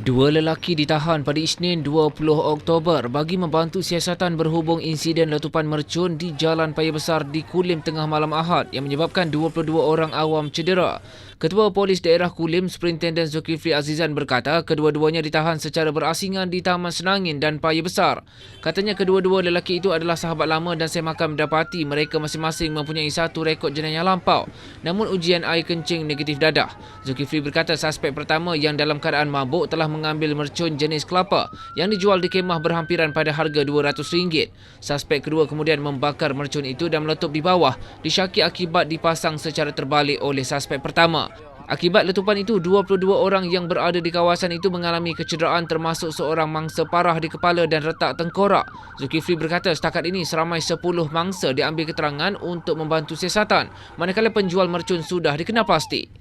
Dua lelaki ditahan pada Isnin 20 Oktober bagi membantu siasatan berhubung insiden letupan mercun di Jalan Paya Besar di Kulim tengah malam Ahad yang menyebabkan 22 orang awam cedera. Ketua Polis Daerah Kulim, Superintendent Zulkifli Azizan berkata kedua-duanya ditahan secara berasingan di Taman Senangin dan Paya Besar. Katanya kedua-dua lelaki itu adalah sahabat lama dan saya makan mendapati mereka masing-masing mempunyai satu rekod jenayah lampau. Namun ujian air kencing negatif dadah. Zulkifli berkata suspek pertama yang dalam keadaan mabuk telah mengambil mercun jenis kelapa yang dijual di kemah berhampiran pada harga RM200. Suspek kedua kemudian membakar mercun itu dan meletup di bawah disyaki akibat dipasang secara terbalik oleh suspek pertama. Akibat letupan itu, 22 orang yang berada di kawasan itu mengalami kecederaan termasuk seorang mangsa parah di kepala dan retak tengkorak. Zulkifli berkata setakat ini seramai 10 mangsa diambil keterangan untuk membantu siasatan manakala penjual mercun sudah dikenal pasti.